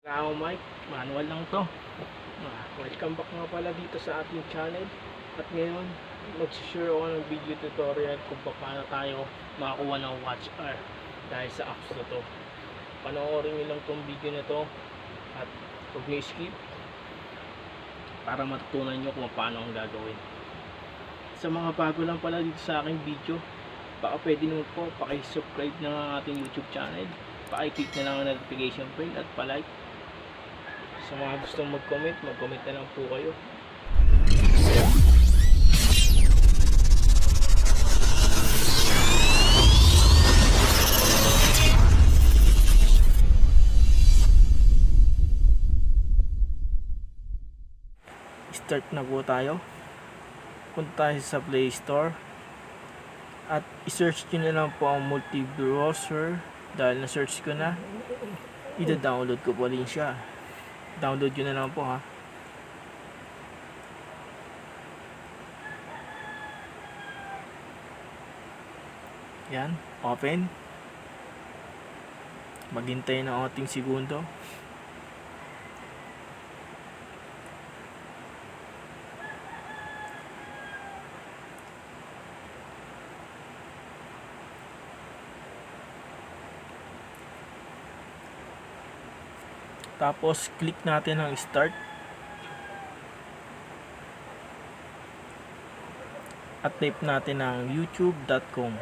Ako Mike, manual lang to. Ah, welcome back nga pala dito sa ating channel. At ngayon, mag-share ako ng video tutorial kung paano tayo makakuha ng watch hour dahil sa apps na to. Panoorin nyo lang tong video na to at huwag nyo skip para matutunan nyo kung paano ang gagawin. Sa mga bago lang pala dito sa aking video, baka pwede naman po pakisubscribe ang ating YouTube channel. Pakiclick na lang ang notification bell at palike sa mga gustong mag-comment, mag-comment na lang po kayo. Start na po tayo. Punta tayo sa Play Store. At i-search nyo na lang po ang multi-browser. Dahil na-search ko na, ida-download ko po rin siya download yun na lang po ha? Yan open. Maghintay ng ating segundo Tapos click natin ang start. At type natin ang youtube.com.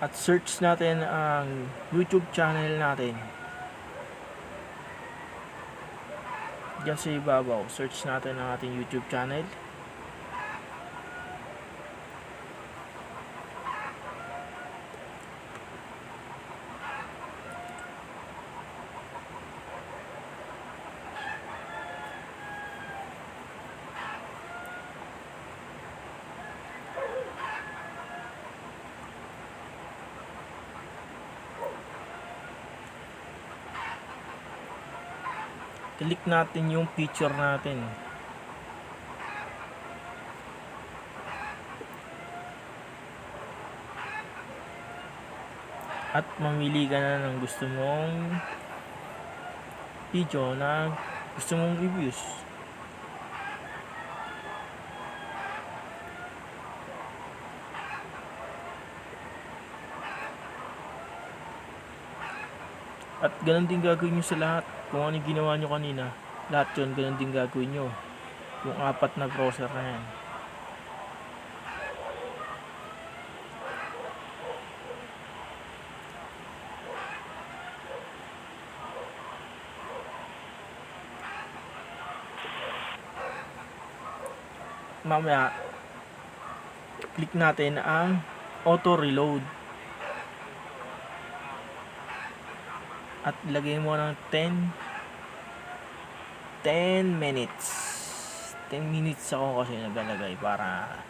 At search natin ang YouTube channel natin. Diyan sa ibabaw, search natin ang ating YouTube channel. Click natin yung picture natin. At mamili ka na ng gusto mong video na gusto mong i-views. At ganun din gagawin nyo sa lahat. Kung ano ginawa nyo kanina, lahat yun, ganun din gagawin nyo. Yung apat na browser na yan. Mamaya, click natin ang auto reload. At lagay mo ng 10 10 minutes. 10 minutes ako kasi naglalagay para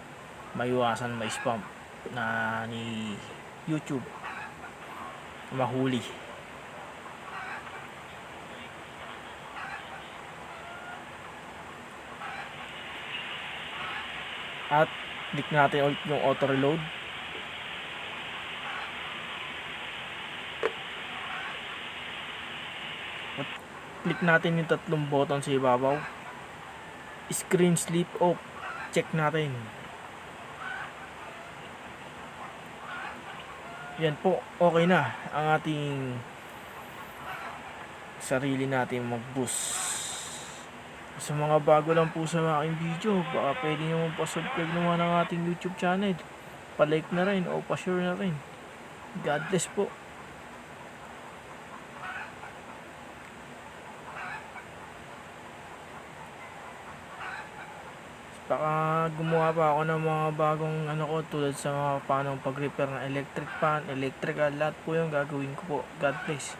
maiwasan may spam na ni YouTube. Mahuli. At click natin ulit yung auto reload click natin yung tatlong button sa ibabaw. Screen sleep. Off check natin. Yan po okay na ang ating sarili natin mag boost sa mga bago lang po sa aking video baka pwede nyo pa-subscribe naman ang ating youtube channel. Pa-like na rin o pa-share na rin. God bless po Baka gumawa pa ako ng mga bagong ano ko tulad sa mga paano pag-repair ng electric fan, electrical, lahat po yung gagawin ko po. God bless.